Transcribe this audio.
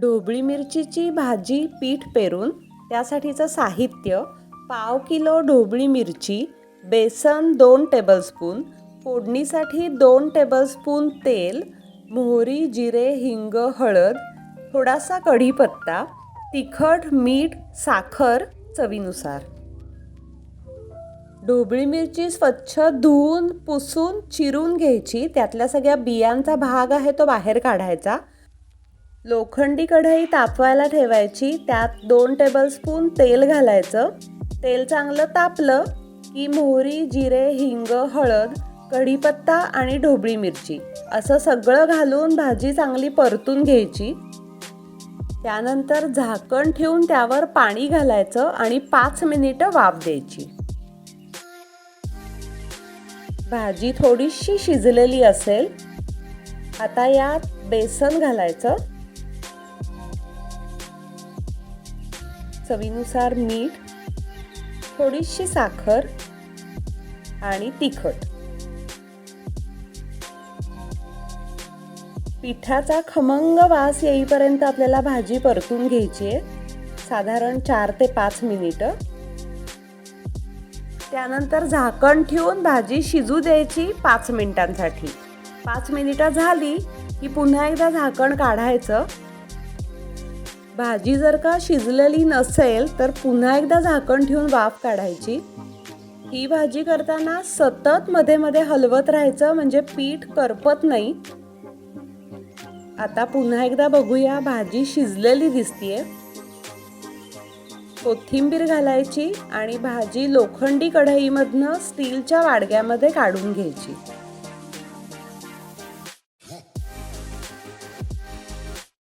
ढोबळी मिरचीची भाजी पीठ पेरून त्यासाठीचं साहित्य पाव किलो ढोबळी मिरची बेसन दोन टेबलस्पून फोडणीसाठी दोन टेबलस्पून तेल मोहरी जिरे हिंग हळद थोडासा कढीपत्ता तिखट मीठ साखर चवीनुसार. ढोबळी मिरची स्वच्छ धुवून पुसून चिरून घ्यायची. त्यातल्या सगळ्या बियांचा भाग आहे तो बाहेर काढायचा. लोखंडी कढई तापवायला ठेवायची त्यात दोन टेबलस्पून तेल घालायचं. तेल चांगलं तापलं की मोहरी जिरे हिंग हळद कढीपत्ता आणि ढोबळी मिरची. असं सगळं घालून भाजी चांगली परतून घ्यायची. त्यानंतर झाकण ठेवून त्यावर पाणी घालायचं आणि पाच मिनिटं वाफ द्यायची. भाजी थोडीशी शिजलेली असेल आता यात बेसन घालायचं. चवीनुसार मीठ थोडीशी साखर आणि तिखट. पिठाचा खमंग वास येईपर्यंत आपल्याला भाजी परतून घ्यायची आहे. साधारण चार ते पाच मिनिटं. त्यानंतर झाकण ठेवून भाजी शिजू द्यायची पाच मिनिटांसाठी. पाच मिनिटं झाली की पुन्हा एकदा झाकण काढायचं. भाजी जर का शिजलेली नसेल तर पुन्हा एकदा झाकण ठेवून वाफ काढायची. ही भाजी करताना सतत मध्ये मध्ये हलवत राहायचं म्हणजे पीठ करपत नाही. आता पुन्हा एकदा बघूया भाजी शिजलेली दिसतीये. कोथिंबीर घालायची आणि भाजी लोखंडी कढईमधनं स्टीलच्या वाडग्यामध्ये काढून घ्यायची.